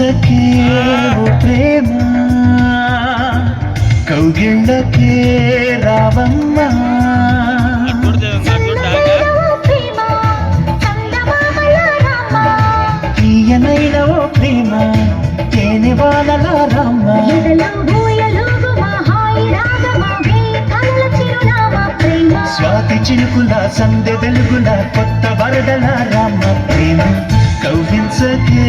ఆశకే ఓ ప్రేమ? కౌగిళ్ళకే రావమ్మ? ప్రేమ? తేనె వాళ్ళ రమ్మ? స్వాతి చినుకుల సంధ్య వెలుగుల కొత్త వరదల రామ ప్రేమ కౌగిల్సకే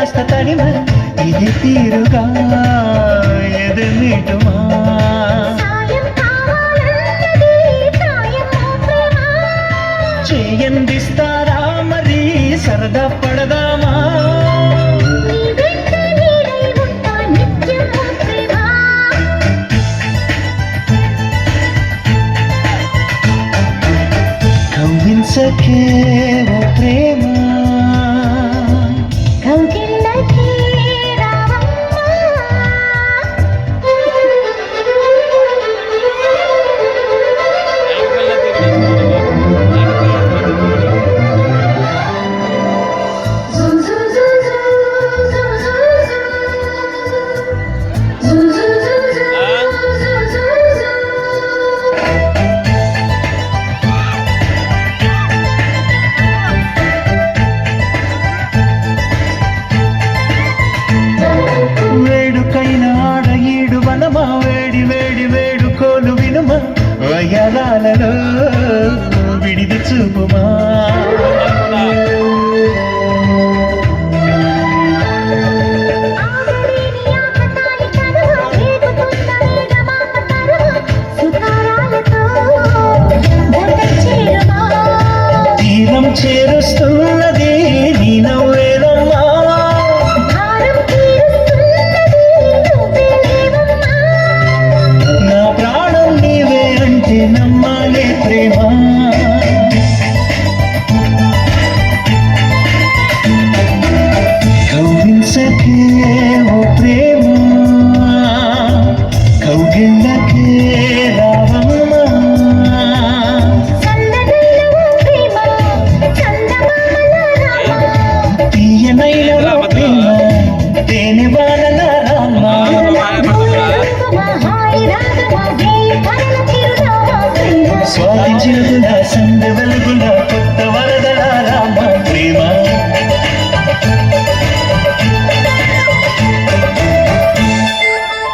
కాస్త తడిమ ఇది తీరుగా ఎదుమిటుమా చేయందిస్తారా మరి సరదా పడదామా? కవ్వించకే